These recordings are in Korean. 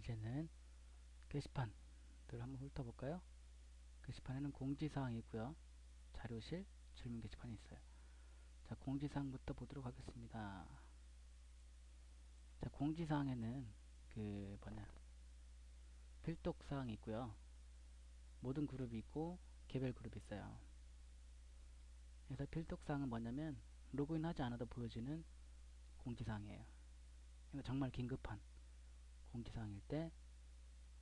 이제는 게시판들 한번 훑어볼까요? 게시판에는 공지사항이 있고요. 자료실, 질문 게시판이 있어요. 자, 공지사항부터 보도록 하겠습니다. 자, 공지사항에는 그 뭐냐 필독사항이 있고요. 모든 그룹이 있고 개별 그룹이 있어요. 그래서 필독사항은 뭐냐면 로그인 하지 않아도 보여지는 공지사항이에요. 그러니까 정말 긴급한 공지사항일 때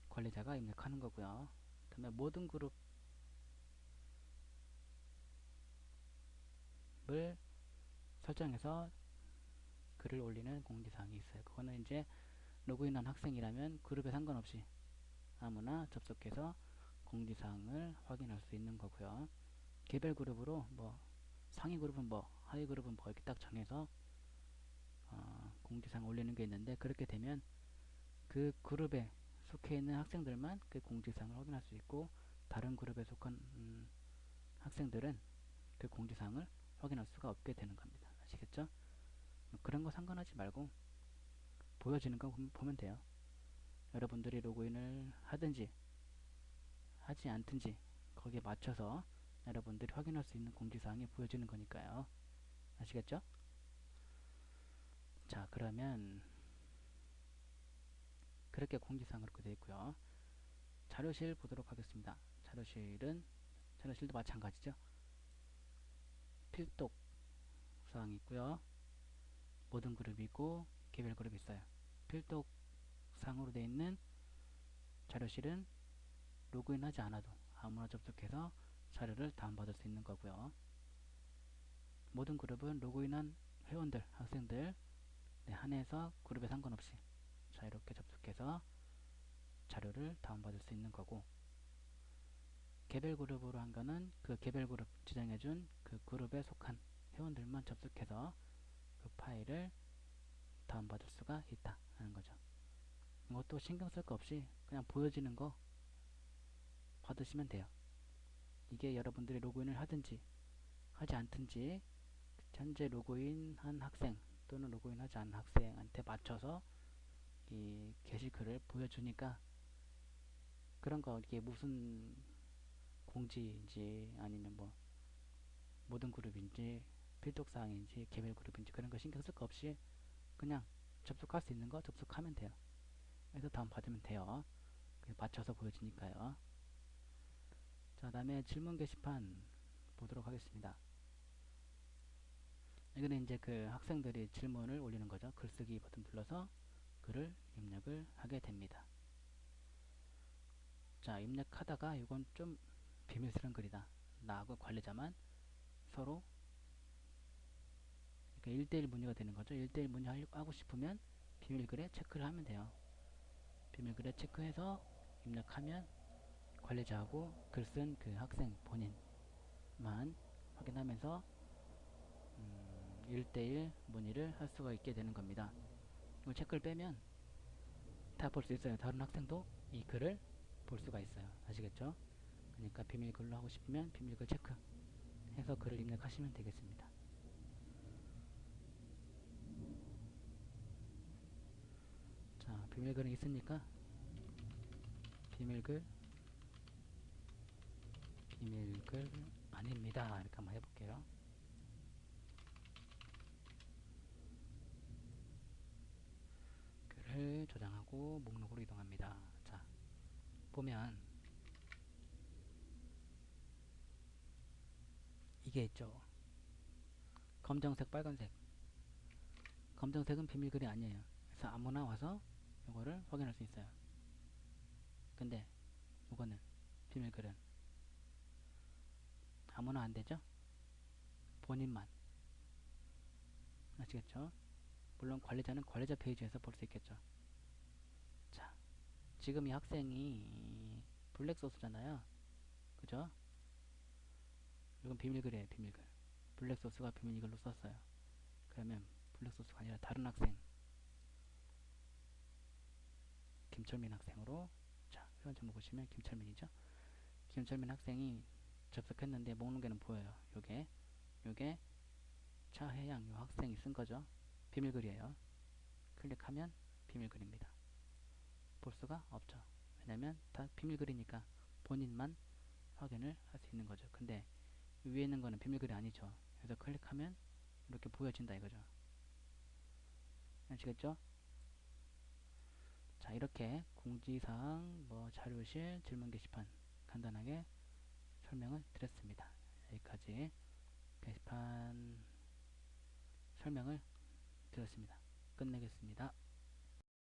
관리자가 입력하는 거고요. 그 다음에 모든 그룹을 설정해서 글을 올리는 공지사항이 있어요. 그거는 이제 로그인한 학생이라면 그룹에 상관없이 아무나 접속해서 공지사항을 확인할 수 있는 거고요. 개별 그룹으로 뭐 상위 그룹은 뭐 하위 그룹은 뭐 이렇게 딱 정해서 어, 공지사항 올리는 게 있는데 그렇게 되면 그 그룹에 속해 있는 학생들만 그 공지사항을 확인할 수 있고 다른 그룹에 속한 음, 학생들은 그 공지사항을 확인할 수가 없게 되는 겁니다. 아시겠죠? 그런 거 상관하지 말고 보여지는 거 보면 돼요. 여러분들이 로그인을 하든지 하지 않든지 거기에 맞춰서 여러분들이 확인할 수 있는 공지사항이 보여지는 거니까요. 아시겠죠? 자 그러면 그렇게 공지사항 그렇게 되어 있고요. 자료실 보도록 하겠습니다. 자료실은 자료실도 마찬가지죠. 필독 사항이 있고요. 모든 그룹이 있고 개별 그룹이 있어요. 필독 상으로 되어 있는 자료실은 로그인하지 않아도 아무나 접속해서 자료를 다운받을 수 있는 거고요. 모든 그룹은 로그인한 회원들, 학생들 네, 한해서 그룹에 상관없이 자 이렇게 접속해서 자료를 다운받을 수 있는 거고 개별 그룹으로 한 거는 그 개별 그룹 지정해준 그 그룹에 속한 회원들만 접속해서 그 파일을 다운받을 수가 있다 하는 거죠. 이것도 신경 쓸 거 없이 그냥 보여지는 거 받으시면 돼요. 이게 여러분들이 로그인을 하든지 하지 않든지 현재 로그인 한 학생 또는 로그인 하지 않은 학생한테 맞춰서 이 게시글을 보여주니까 그런 거 이게 무슨 공지인지 아니면 뭐 모든 그룹인지 필독사항인지 개별 그룹인지 그런 거 신경 쓸 거 없이 그냥 접속할 수 있는 거 접속하면 돼요. 그래서 다운 받으면 돼요. 맞춰서 보여지니까요. 자, 다음에 질문 게시판 보도록 하겠습니다. 여기는 이제 그 학생들이 질문을 올리는 거죠. 글쓰기 버튼 눌러서 글을 입력을 하게 됩니다. 자, 입력하다가 이건 좀 비밀스러운 글이다. 나하고 관리자만 서로 그러니까 1대1 문의가 되는 거죠. 1대1 문의하고 싶으면 비밀글에 체크를 하면 돼요. 비밀글에 체크해서 입력하면 관리자하고 글 쓴 그 학생 본인만 확인하면서 음, 1대1 문의를 할 수가 있게 되는 겁니다. 이 체크를 빼면 다 볼 수 있어요. 다른 학생도 이 글을 볼 수가 있어요. 아시겠죠? 그러니까 비밀글로 하고 싶으면 비밀글 체크 해서 글을 입력하시면 되겠습니다. 자, 비밀글은 있으니까 비밀글 비밀글 아닙니다. 이렇게 한번 해볼게요. 글을 저장 하고 목록으로 이동합니다. 자, 보면 이게 있죠. 검정색, 빨간색. 검정색은 비밀글이 아니에요. 그래서 아무나 와서 이거를 확인할 수 있어요. 근데 이거는 비밀글은 아무나 안 되죠? 본인만. 아시겠죠? 물론 관리자는 관리자 페이지에서 볼 수 있겠죠. 자, 지금 이 학생이 블랙소스잖아요. 그죠? 이건 비밀글이에요, 비밀글. 블랙소스가 비밀글로 썼어요. 그러면 블랙소스가 아니라 다른 학생. 김철민 학생으로 자, 회원 정보 보시면 김철민이죠. 김철민 학생이 접속했는데 목록에는 보여요. 요게 요게 차혜양 요 학생이 쓴 거죠. 비밀글이에요. 클릭하면 비밀글입니다. 볼 수가 없죠. 왜냐면 다 비밀글이니까 본인만 확인을 할 수 있는 거죠. 근데 위에 있는 거는 비밀글이 아니죠. 그래서 클릭하면 이렇게 보여진다 이거죠. 아시겠죠? 자 이렇게 공지사항, 뭐 자료실, 질문 게시판 간단하게 설명을 드렸습니다. 여기까지 게시판 설명을 드렸습니다. 끝내겠습니다.